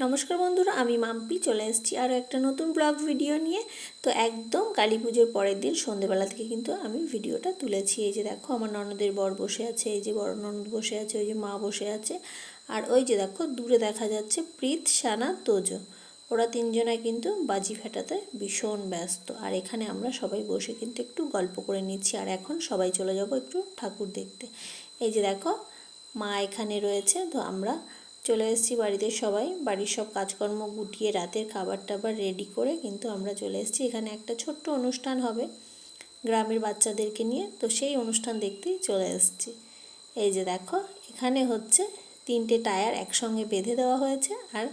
নমস্কার বন্ধুরা, আমি মাম্পি, চলে এসেছি আরও একটা নতুন ব্লগ ভিডিও নিয়ে। তো একদম কালী পুজোর পরের দিন সন্ধেবেলা থেকে কিন্তু আমি ভিডিওটা তুলেছি। এই যে দেখো, আমার ননদের বর বসে আছে, এই যে বড় ননদ বসে আছে, ওই যে মা বসে আছে। আর ওই যে দেখো, দূরে দেখা যাচ্ছে প্রীত সানা তোজো। ওরা তিনজনায় কিন্তু বাজি ফেটাতে ভীষণ ব্যস্ত। আর এখানে আমরা সবাই বসে কিন্তু একটু গল্প করে নিচ্ছি। আর এখন সবাই চলে যাব একটু ঠাকুর দেখতে। এই যে দেখো, মা এখানে রয়েছে। তো আমরা চলে এসেছি বাড়িতে সবাই। বাড়ির সব কাজকর্ম গুটিয়ে রাতের খাবার টাবার রেডি করে কিন্তু আমরা চলে এসেছি। এখানে একটা ছোট্ট অনুষ্ঠান হবে গ্রামের বাচ্চাদেরকে নিয়ে। তো সেই অনুষ্ঠান দেখতেই চলে এসেছি। এই যে দেখো, এখানে হচ্ছে তিনটে টায়ার একসঙ্গে বেঁধে দেওয়া হয়েছে। আর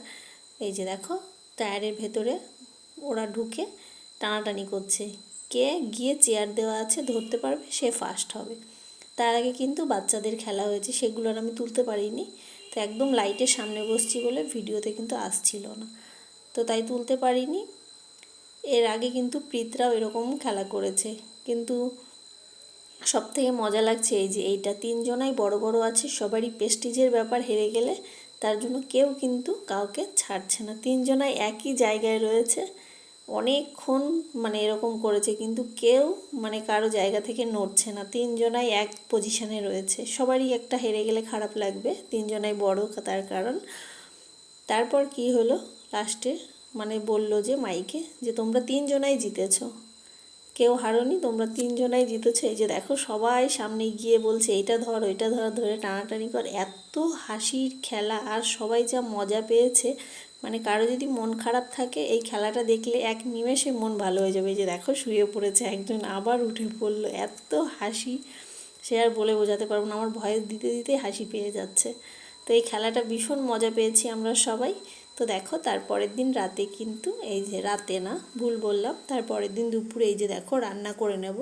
এই যে দেখো, টায়ারের ভেতরে ওরা ঢুকে টানাটানি করছে। কে গিয়ে চেয়ার দেওয়া আছে ধরতে পারবে, সে ফার্স্ট হবে। তার আগে কিন্তু বাচ্চাদের খেলা হয়েছে, সেগুলো আর আমি তুলতে পারিনি। তো একদম লাইটের সামনে বসছি বলে ভিডিওতে কিন্তু আসছিল না। তো তাই তুলতে পারিনি। এর আগে কিন্তু প্রীতরাও এরকম খেলা করেছে। কিন্তু সব থেকে মজা লাগছে এই যে, এইটা তিনজনাই বড় বড় আছে, সবারই পেস্টিজের ব্যাপার হেরে গেলে তার জন্য কেউ কিন্তু কাউকে ছাড়ছে না। তিনজনাই একই জায়গায় রয়েছে। অনেকক্ষণ মানে এরকম করেছে, কিন্তু কেউ মানে কারও জায়গা থেকে নড়ছে না। তিনজনাই এক পজিশনে রয়েছে। সবারই একটা হেরে গেলে খারাপ লাগবে, তিনজনাই বড় তার কারণ। তারপর কি হলো? লাস্টে মানে বলল যে, মাইকে, যে তোমরা তিনজনাই জিতেছো। কেউ হারোনি, তোমরা তিনজনাই জিতেছো। এই যে দেখো, সবাই সামনে গিয়ে বলছে এটা ধর, ওইটা ধর, ধরে টানাটানি কর। এত হাসির খেলা, আর সবাই যা মজা পেয়েছে মানে কারও যদি মন খারাপ থাকে, এই খেলাটা দেখলে এক নিমেষে মন ভালো হয়ে যাবে। যে দেখো, শুয়ে পড়েছে একজন, আবার উঠে পড়ল। এত হাসি, সে আর বলে বোঝাতে পারব না। আমার ভয়েস দিতে দিতেই হাসি পেয়ে যাচ্ছে। তো এই খেলাটা ভীষণ মজা পেয়েছি আমরা সবাই। তো দেখো, তারপরের দিন রাতে কিন্তু, এই যে রাতে না, ভুল বললাম, তারপরের দিন দুপুরে এই যে দেখো, রান্না করে নেব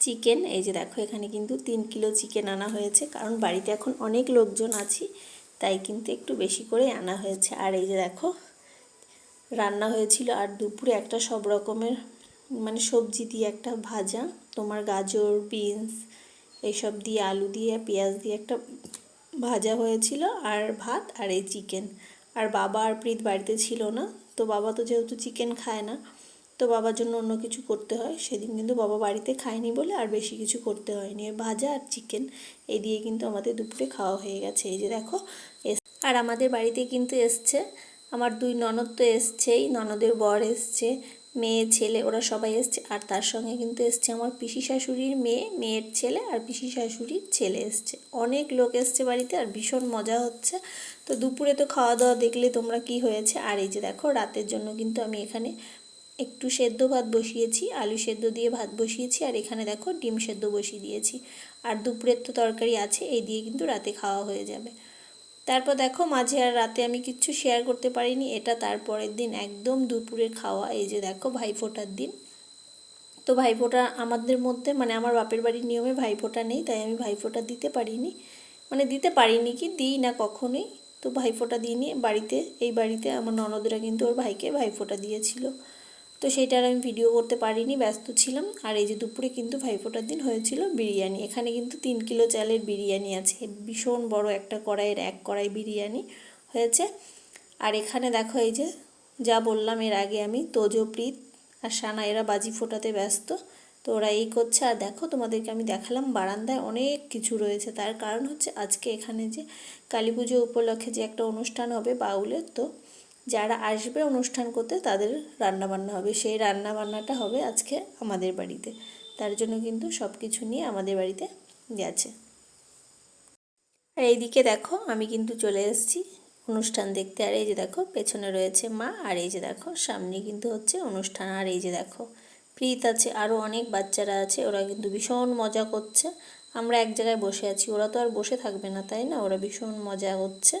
চিকেন। এই যে দেখো, এখানে কিন্তু তিন কিলো চিকেন আনা হয়েছে। কারণ বাড়িতে এখন অনেক লোকজন আছি। তাই কিন্তু একটু বেশি করে আনা হয়েছে। আর এই যে দেখো, রান্না হয়েছিল আর দুপুরে একটা সব রকমের মানে সবজি দিয়ে একটা ভাজা, তোমার গাজর, বিনস, এইসব দিয়ে আলু দিয়ে, পেঁয়াজ দিয়ে একটা ভাজা হয়েছিল আর ভাত আর এই চিকেন। আর বাবা আর প্রীত বাড়িতে ছিল না, তো বাবা তো যেহেতু চিকেন খায় না তো বাবার জন্য অন্য কিছু করতে হয়। সেদিন কিন্তু বাবা বাড়িতে খায়নি বলে আর বেশি কিছু করতে হয়নি। ভাজা আর চিকেন এই দিয়ে কিন্তু আমাদের দুপুরে খাওয়া হয়ে গেছে। এই যে দেখো আর আমাদের বাড়িতে কিন্তু এসছে। আমার দুই ননদ তো এসছেই, ননদের বর এসছে, মেয়ে, ছেলে, ওরা সবাই এসছে। আর তার সঙ্গে কিন্তু এসছে আমার পিসি শাশুড়ির মেয়ে, মেয়ের ছেলে আর পিসি শাশুড়ির ছেলে এসছে। অনেক লোক এসছে বাড়িতে আর ভীষণ মজা হচ্ছে। তো দুপুরে তো খাওয়া দাওয়া দেখলে তোমরা কি হয়েছে? আর এই যে দেখো, রাতের জন্য কিন্তু আমি এখানে একটু সেদ্ধ ভাত বসিয়েছি, আলু সেদ্ধ দিয়ে ভাত বসিয়েছি, আর এখানে দেখো ডিম সেদ্ধ বসিয়ে দিয়েছি। আর দুপুরের তো তরকারি আছে, এই দিয়ে কিন্তু রাতে খাওয়া হয়ে যাবে। তারপর দেখো মাঝে আর রাতে আমি কিচ্ছু শেয়ার করতে পারিনি, এটা তারপরের দিন, একদম দুপুরের খাওয়া, এই যে দেখো ভাইফোঁটার দিন। তো ভাইফোঁটা আমাদের মধ্যে মানে আমার বাপের বাড়ির নিয়মে ভাইফোঁটা নেই, তাই আমি ভাইফোঁটা দিতে পারিনি। মানে দিতে পারিনি কি, দিই না কখনোই, তো ভাইফোঁটা দিইনি। বাড়িতে, এই বাড়িতে আমার ননদরা কিন্তু ওর ভাইকে ভাইফোঁটা দিয়েছিল। তো সেটা আর আমি ভিডিও করতে পারিনি, ব্যস্ত ছিলাম। আর এই যে দুপুরে কিন্তু ভাইফোঁটার দিন হয়েছিল বিরিয়ানি। এখানে কিন্তু তিন কিলো চালের বিরিয়ানি আছে। ভীষণ বড় একটা কড়াইয়ের এক কড়াই বিরিয়ানি হয়েছে। আর এখানে দেখো এই যে, যা বললাম এর আগে আমি, তোজপ্রীত আর সানা, এরা বাজি ফোটাতে ব্যস্ত। তো ওরা এই করছে। আর দেখো, তোমাদেরকে আমি দেখালাম বারান্দায় অনেক কিছু রয়েছে। তার কারণ হচ্ছে আজকে এখানে যে কালী পুজো উপলক্ষে যে একটা অনুষ্ঠান হবে বাউলের, তো যারা আসবে অনুষ্ঠান করতে, তাদের রান্না বান্না হবে। সেই রান্না বান্নাটা হবে আজকে আমাদের বাড়িতে। তার জন্য কিন্তু সব কিছু নিয়ে আমাদের বাড়িতে গেছে। আর এইদিকে দেখো, আমি কিন্তু চলে এসেছি অনুষ্ঠান দেখতে। আর এই যে দেখো, পেছনে রয়েছে মা, আর এই যে দেখো, সামনে কিন্তু হচ্ছে অনুষ্ঠান। আর এই যে দেখো, প্রীত আছে আরও অনেক বাচ্চারা আছে, ওরা কিন্তু ভীষণ মজা করছে। আমরা এক জায়গায় বসে আছি, ওরা তো আর বসে থাকবে না, তাই না? ওরা ভীষণ মজা হচ্ছে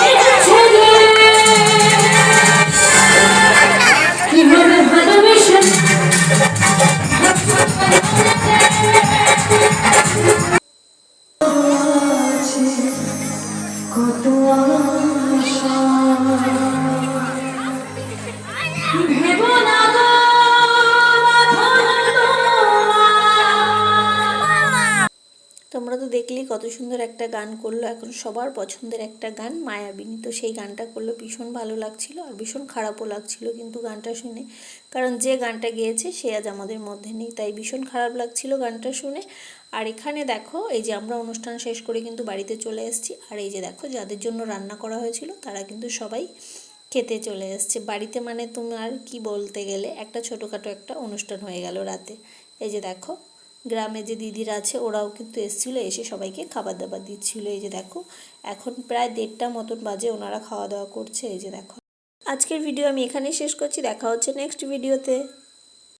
মিলি কত সুন্দর একটা গান করল, এখন সবার পছন্দের একটা গান মায়াবিনী। তো সেই গানটা করল, ভীষণ ভালো লাগছিল আর ভীষণ খারাপও লাগছিল কিন্তু গানটা শুনে। কারণ যে গানটা গেয়েছে সে আজ আমাদের মধ্যে নেই, তাই ভীষণ খারাপ লাগছিল গানটা শুনে। আর এখানে দেখো, এই যে আমরা অনুষ্ঠান শেষ করে কিন্তু বাড়িতে চলে এসেছি। আর এই যে দেখো, যাদের জন্য রান্না করা হয়েছিল, তারা কিন্তু সবাই খেতে চলে এসছে। বাড়িতে মানে তোমার কি বলতে গেলে, একটা ছোটোখাটো একটা অনুষ্ঠান হয়ে গেল রাতে। এই যে দেখো গ্রামে যে দিদিরা আছে, ওরাও কিন্তু এসেছিল, এসে সবাইকে খাবার দাবার দিচ্ছিল। এই যে দেখো, এখন প্রায় দেড়টা মতন বাজে ওনারা খাওয়া দাওয়া করছে, এই যে দেখো। আজকের ভিডিও আমি এখানেই শেষ করছি, দেখা হচ্ছে নেক্সট ভিডিওতে